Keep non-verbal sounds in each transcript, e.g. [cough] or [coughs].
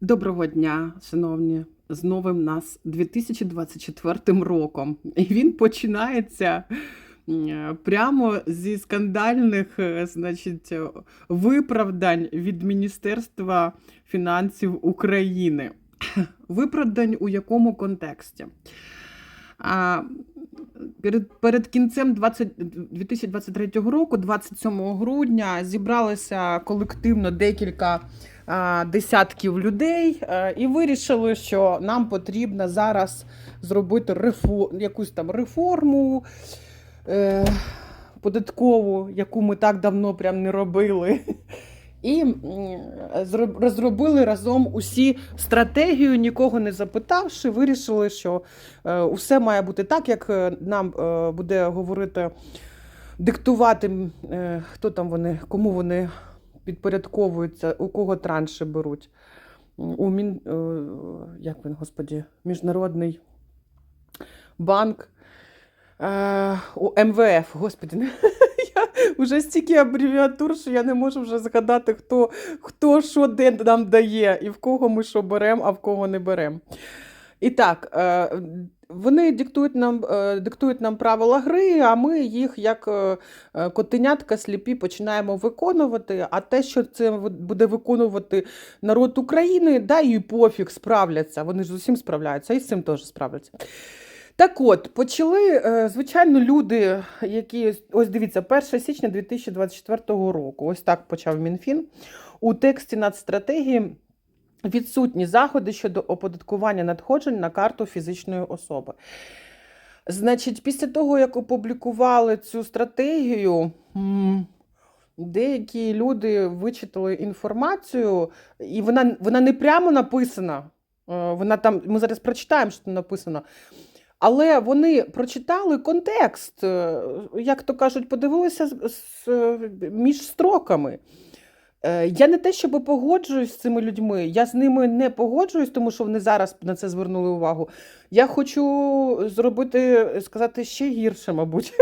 Доброго дня, шановні, з новим нас 2024 роком. І він починається прямо зі скандальних, е, значить, виправдань від Міністерства фінансів України. [coughs] Виправдань у якому контексті? А, перед, перед кінцем 20, 2023 року, 27 грудня, зібралися колективно декілька десятків людей і вирішили, що нам потрібно зараз зробити рефо, якусь там реформу е, податкову, яку ми так давно прям не робили. І розробили разом усі стратегію, нікого не запитавши, вирішили, що е, усе має бути так, як е, нам е, буде говорити, диктувати, е, хто там вони, кому вони підпорядковуються, у кого транші беруть. У мін, е, як він, господі, Міжнародний банк. Е, у МВФ, господи, [laughs] я вже стільки абревіатур, що я не можу вже згадати, хто, хто що де нам дає, і в кого ми що беремо, а в кого не беремо. І так, е, вони диктують нам, е, диктують нам правила гри, а ми їх як е, котенятка сліпі починаємо виконувати. А те, що це буде виконувати народ України, да і пофіг справляться. Вони ж з усім справляються, і з цим теж справляться. Так от, почали, звичайно, люди, які ось дивіться, 1 січня 2024 року, ось так почав Мінфін. У тексті нацстратегії відсутні заходи щодо оподаткування надходжень на карту фізичної особи. Значить, після того, як опублікували цю стратегію, деякі люди вичитали інформацію, і вона, вона не прямо написана. е, Вона там, ми зараз прочитаємо, що там написано. Але вони прочитали контекст, е, як то кажуть, подивилися з- між строками. Е, Я не те, щоб погоджуюсь з цими людьми, я з ними не погоджуюсь, тому що вони зараз на це звернули увагу. Я хочу зробити, сказати ще гірше, мабуть,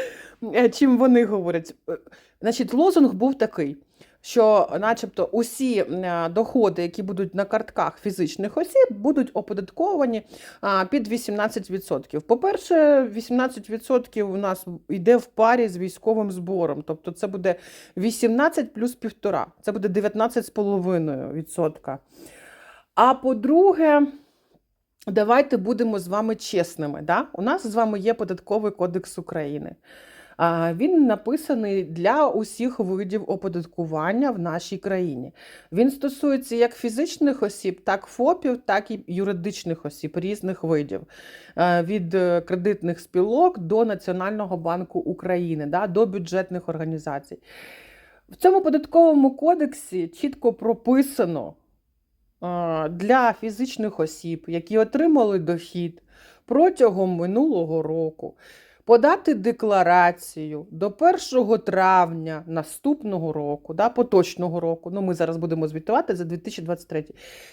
[laughs] е, чим вони говорять. Е, Значить, лозунг був такий. Що, начебто, усі е, доходи, які будуть на картках фізичних осіб, будуть оподатковані під 18%. По-перше, 18% у нас йде в парі з військовим збором. Тобто це буде 18 плюс 1,5. Це буде 19,5%. А по-друге, давайте будемо з вами чесними. Да? У нас з вами є податковий кодекс України. Він написаний для усіх видів оподаткування в нашій країні. Він стосується як фізичних осіб, так ФОПів, так і юридичних осіб різних видів, Е, від е, кредитних спілок до Національного банку України, да, до бюджетних організацій. В цьому податковому кодексі чітко прописано е, для фізичних осіб, які отримали дохід протягом минулого року, подати декларацію до 1 травня наступного року, да, поточного року. Ну, ми зараз будемо звітувати за 2023.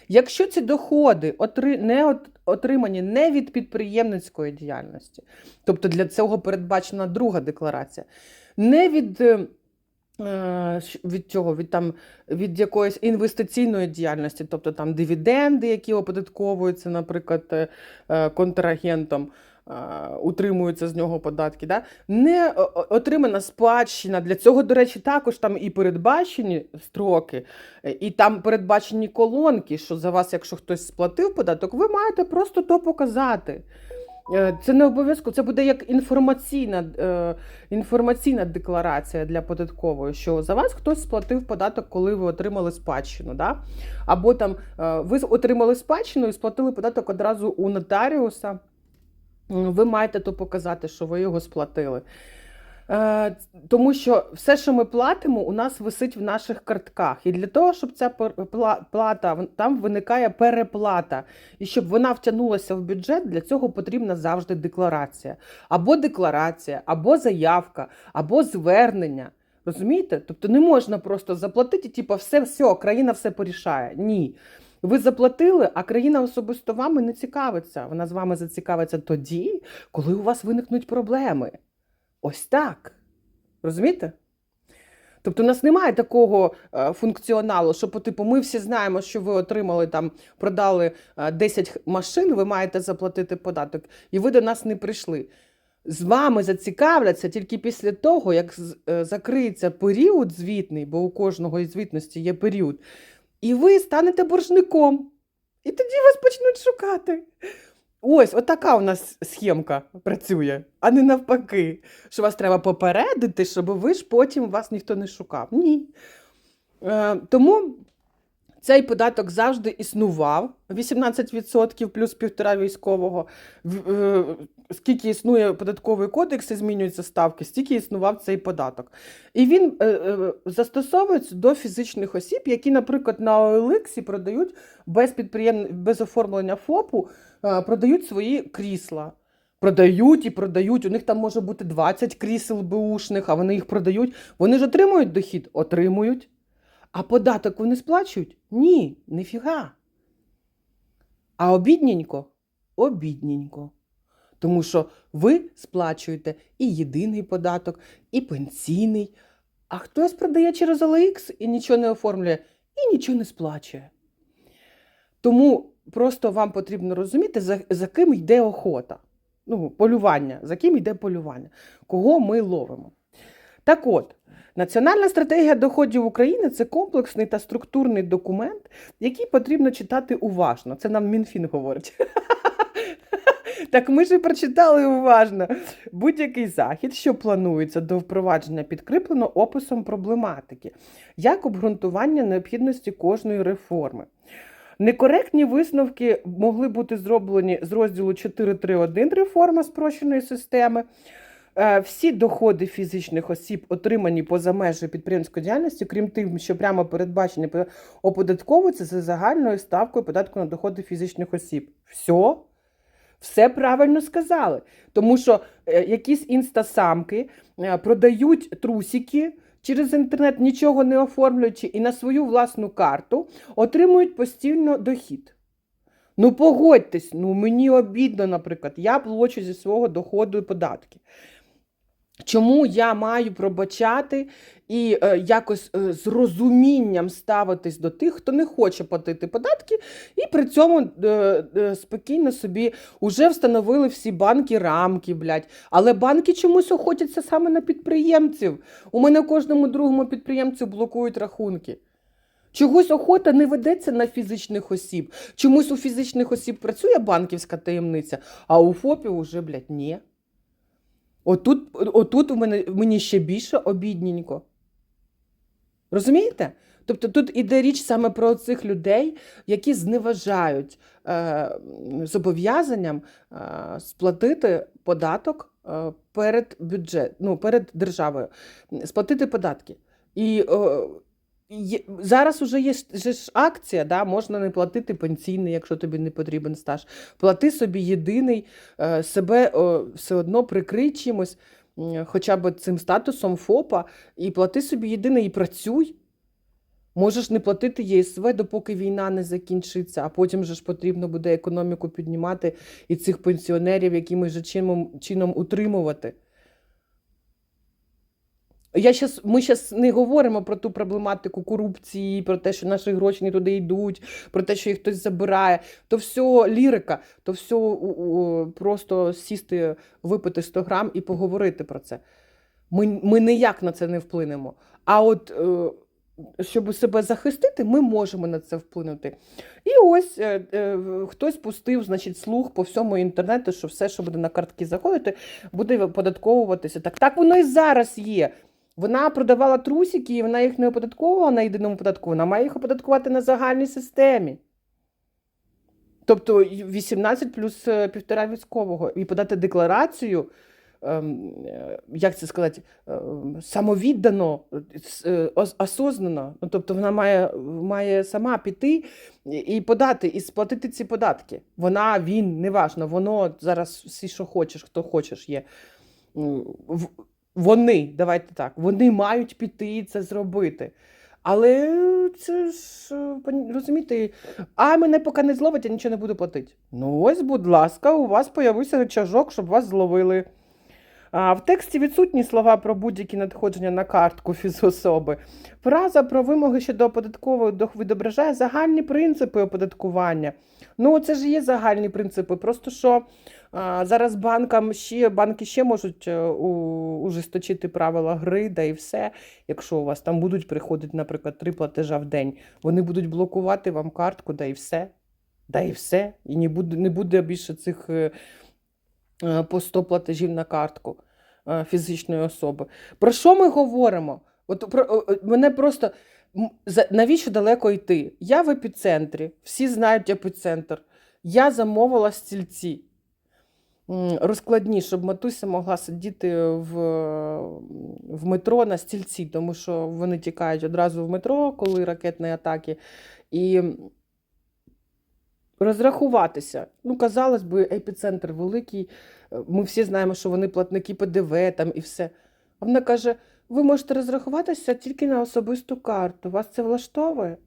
Якщо ці доходи не от- отримані не від підприємницької діяльності, тобто для цього передбачена друга декларація, не від. е, е, Від цього, від там від якоїсь інвестиційної діяльності, тобто там дивіденди, які оподатковуються, наприклад, е, контрагентом, утримуються з нього податки. Да? Не отримана спадщина. Для цього, до речі, також там і передбачені строки, е, і там передбачені колонки, що за вас, якщо хтось сплатив податок, ви маєте просто то показати. Е, Це не обов'язково, це буде як інформаційна, е, інформаційна декларація для податкової, що за вас хтось сплатив податок, коли ви отримали спадщину. Да? Або там е, ви отримали спадщину і сплатили податок одразу у нотаріуса. Ви маєте то показати, що ви його сплатили. Е, Тому що все, що ми платимо, у нас висить в наших картках. І для того, щоб ця плата, там виникає переплата. І щоб вона втягнулася в бюджет, для цього потрібна завжди декларація. Або декларація, або заявка, або звернення. Розумієте? Тобто не можна просто заплатити, типу, все, все, країна все порішає. Ні. Ви заплатили, а країна особисто вами не цікавиться. Вона з вами зацікавиться тоді, коли у вас виникнуть проблеми. Ось так. Розумієте? Тобто у нас немає такого е, функціоналу, що по типу ми всі знаємо, що ви отримали там, продали е, 10 машин, ви маєте заплатити податок, і ви до нас не прийшли. З вами зацікавляться тільки після того, як е, закриється період звітний, бо у кожного із звітності є період, і ви станете боржником. І тоді вас почнуть шукати. Ось, отака у нас схемка працює, а не навпаки, що вас треба попередити, щоб ви ж потім вас ніхто не шукав. Ні. Е, тому цей податок завжди існував 18% плюс 1,5 військового. Е, Скільки існує податковий кодекс і змінюються ставки, стільки існував цей податок. І він е, е, застосовується до фізичних осіб, які, наприклад, на OLX продають без підприєм... без оформлення ФОПу, продають свої крісла. Продають і продають. У них там може бути 20 крісел беушних, а вони їх продають. Вони ж отримують дохід? Отримують. А податок вони сплачують? Ні, ніфіга. А обідненько? Обідненько. Тому що ви сплачуєте і єдиний податок, і пенсійний, а хтось продає через OLX і нічого не оформлює, і нічого не сплачує. Тому просто вам потрібно розуміти, за, за ким йде охота. Ну, полювання, за ким йде полювання, кого ми ловимо. Так от, Національна стратегія доходів України це комплексний та структурний документ, який потрібно читати уважно. Це нам Мінфін говорить. [laughs] Так ми ж і прочитали уважно. Будь-який захід, що планується до впровадження, підкріплено описом проблематики, як обґрунтування необхідності кожної реформи. Некоректні висновки могли бути зроблені з розділу 4.3.1 реформа спрощеної системи. Е, Всі доходи фізичних осіб, отримані поза межі підприємської діяльності, крім тим, що прямо передбачені, по- оподатковуються за загальною ставкою податку на доходи фізичних осіб. Все? Все правильно сказали. Тому що е, якісь інстасамки е, продають трусики через інтернет, нічого не оформлюючи, і на свою власну карту отримують постійно дохід. Ну, погодьтесь, ну мені обідно, наприклад, я плачу зі свого доходу і податки. Чому я маю пробачати і е, якось е, з розумінням ставитись до тих, хто не хоче платити податки, і при цьому е, е, спокійно собі вже встановили всі банки рамки, блядь. Але банки чомусь охотяться саме на підприємців. У мене кожному другому підприємцю блокують рахунки. Чогось охота не ведеться на фізичних осіб. Чомусь у фізичних осіб працює банківська таємниця, а у ФОПів уже, блядь, ні. Отут, отут у мене, мені ще більше обідненько. Розумієте? Тобто тут іде річ саме про цих людей, які зневажають е, зобов'язанням е, сплатити податок е, перед бюджет, ну, перед державою, сплатити податки. І е, зараз вже є ж- акція, да, можна не платити пенсійний, якщо тобі не потрібен стаж. Плати собі єдиний, е, себе все одно прикрий чимось, хоча б цим статусом ФОПа, і плати собі єдиний і працюй. Можеш не платити ЄСВ, допоки війна не закінчиться, а потім же ж потрібно буде економіку піднімати і цих пенсіонерів якимось же чином, чином утримувати. Я щас, ми зараз не говоримо про ту проблематику корупції, про те, що наші гроші не туди йдуть, про те, що їх хтось забирає. То все лірика, то все просто сісти, випити 100 грам і поговорити про це. Ми, ми ніяк на це не вплинемо. А от е, щоб себе захистити, ми можемо на це вплинути. І ось е, е, хтось пустив значить, слух по всьому інтернету, що все, що буде на картки заходити, буде оподатковуватися. Так, так воно і зараз є. Вона продавала трусики, і вона їх не оподатковувала на єдиному податку, вона має їх оподаткувати на загальній системі. Тобто 18 плюс е, півтора військового. І подати декларацію, ем, е, як це сказати, ем, самовіддано, е, осознано. Ну, тобто вона має, має сама піти і подати, і сплатити ці податки. Вона, він, неважно, воно зараз всі, що хочеш, хто хочеш, є. Вони, давайте так, вони мають піти і це зробити. Але це ж е, розумієте, а мене поки не зловить, я нічого не буду платити. Ну ось, будь ласка, у вас появився рычажок, щоб вас зловили. В тексті відсутні слова про будь-які надходження на картку фізособи. Фраза про вимоги щодо податкової дох- відображає загальні принципи оподаткування. Ну, це ж є загальні принципи. Просто що зараз банкам ще банки ще можуть е, ужесточити правила гри, да і все. Якщо у вас там будуть приходити, наприклад, три платежа в день, вони будуть блокувати вам картку, да і все. Да і все. І не буде, не буде більше цих е, е, по 100 платежів на картку фізичної особи. Про що ми говоримо? От про мене просто навіщо далеко йти? Я в епіцентрі, всі знають епіцентр. Я замовила стільці. Розкладні, щоб матуся могла сидіти в, в метро на стільці, тому що вони тікають одразу в метро, коли ракетні атаки. І розрахуватися. Ну, казалось би, епіцентр великий. Е, Ми всі знаємо, що вони платники ПДВ там і все. А вона каже: ви можете розрахуватися тільки на особисту карту. Вас це влаштовує?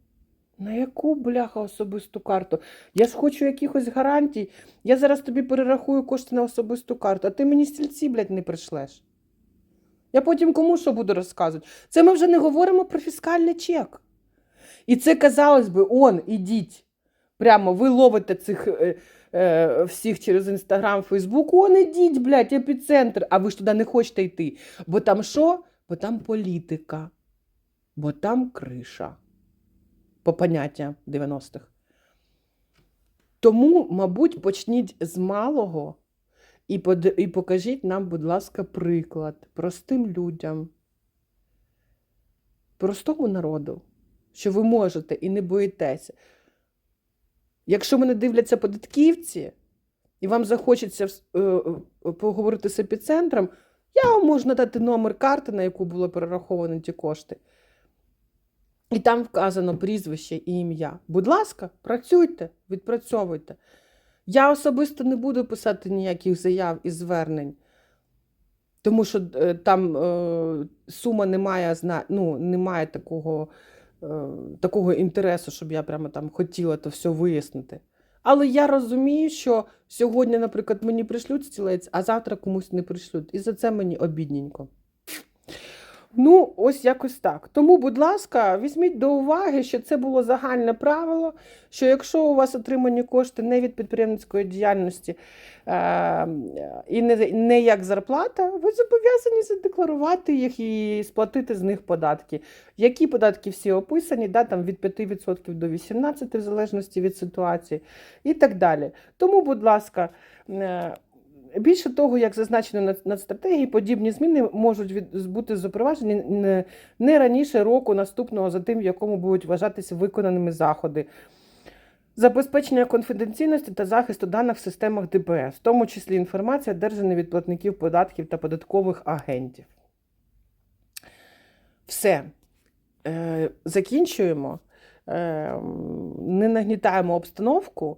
На яку бляха особисту карту? Я ж хочу якихось гарантій. Я зараз тобі перерахую кошти на особисту карту, а ти мені стільці, блядь, не прийшлеш. Я потім кому що буду розказувати? Це ми вже не говоримо про фіскальний чек. І це, казалось би, он, ідіть. Прямо ви ловите цих е, всіх через Інстаграм, Фейсбук. Он ідіть, блядь, епіцентр. А ви ж туди не хочете йти. Бо там що? Бо там політика, бо там криша. По поняттям 90-х. Тому, мабуть, почніть з малого і, і покажіть нам, будь ласка, приклад простим людям, простому народу, що ви можете і не боїтеся. Якщо мене дивляться податківці, і вам захочеться е, е, поговорити з епіцентром, я вам можу надати номер карти, на яку були перераховані ті кошти. І там вказано прізвище і ім'я. Будь ласка, працюйте, відпрацьовуйте. Я особисто не буду писати ніяких заяв і звернень, тому що е, там е, сума не має, ну, не має такого, такого інтересу, щоб я прямо там хотіла то все вияснити. Але я розумію, що сьогодні, наприклад, мені пришлють стілець, а завтра комусь не пришлють. І за це мені обідненько. Ну, ось якось так. Тому, будь ласка, візьміть до уваги, що це було загальне правило, що якщо у вас отримані кошти не від підприємницької діяльності е, і не, не як зарплата, ви зобов'язані задекларувати їх і сплатити з них податки. Які податки всі описані, да, там від 5% до 18%, в залежності від ситуації, і так далі. Тому, будь ласка, е, Більше того, як зазначено на, стратегії, подібні зміни можуть від, бути запроваджені не, не раніше року наступного за тим, в якому будуть вважатися виконаними заходи. Забезпечення конфіденційності та захисту даних в системах ДПС, в тому числі інформація, одержана від платників податків та податкових агентів. Все. Е, закінчуємо. Е, не нагнітаємо обстановку.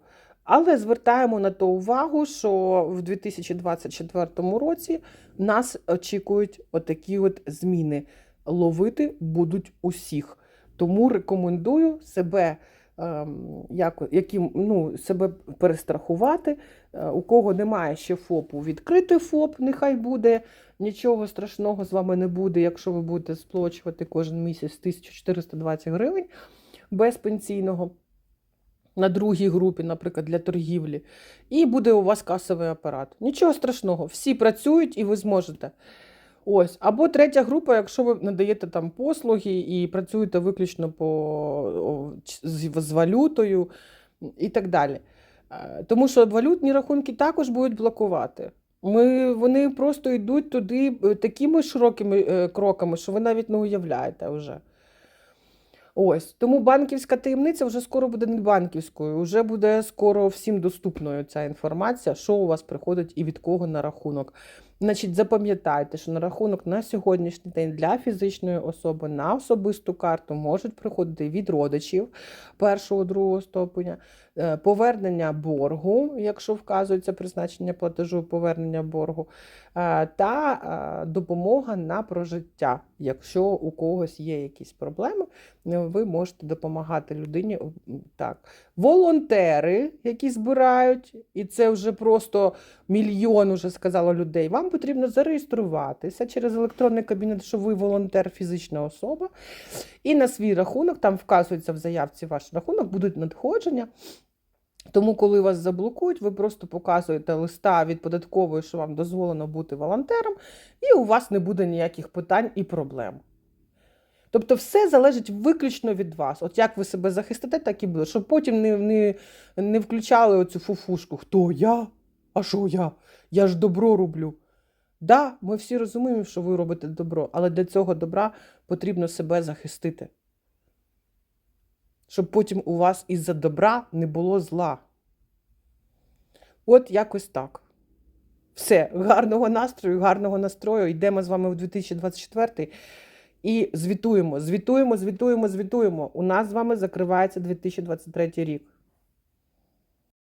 Але звертаємо на то увагу, що в 2024 році нас очікують отакі от зміни. Ловити будуть усіх. Тому рекомендую себе ем, як, яким, ну, себе перестрахувати. Е, У кого немає ще ФОПу, відкрити ФОП, нехай буде. Нічого страшного з вами не буде, якщо ви будете сплачувати кожен місяць 1420 гривень без пенсійного на другій групі, наприклад, для торгівлі, і буде у вас касовий апарат. Нічого страшного, всі працюють і ви зможете. Ось. Або третя група, якщо ви надаєте там послуги і працюєте виключно по, з, з валютою і так далі. Е, Тому що валютні рахунки також будуть блокувати. Ми, вони просто йдуть туди е, такими широкими е, кроками, що ви навіть не уявляєте вже. Ось тому банківська таємниця вже скоро буде не банківською, вже буде скоро всім доступною ця інформація, що у вас приходить і від кого на рахунок. Значить, запам'ятайте, що на рахунок на сьогоднішній день для фізичної особи на особисту карту можуть приходити від родичів першого другого ступеня, е, повернення боргу, якщо вказується призначення платежу, повернення боргу, е, та е, допомога на прожиття. Якщо у когось є якісь проблеми, ви можете допомагати людині. Так, волонтери, які збирають, і це вже просто мільйон уже сказало людей. Вам потрібно зареєструватися через електронний кабінет, що ви волонтер, фізична особа. І на свій рахунок, там вказується в заявці ваш рахунок, будуть надходження. Тому, коли вас заблокують, ви просто показуєте листа від податкової, що вам дозволено бути волонтером, і у вас не буде ніяких питань і проблем. Тобто, все залежить виключно від вас. От як ви себе захистите, так і буде. Щоб потім не, не, не включали оцю фуфушку. Хто я? А що я? Я ж добро роблю. Да, ми всі розуміємо, що ви робите добро, але для цього добра потрібно себе захистити. Щоб потім у вас із-за добра не було зла. От якось так. Все, гарного настрою, гарного настрою. Йдемо з вами в 2024 і звітуємо, звітуємо, звітуємо, звітуємо. У нас з вами закривається 2023 рік.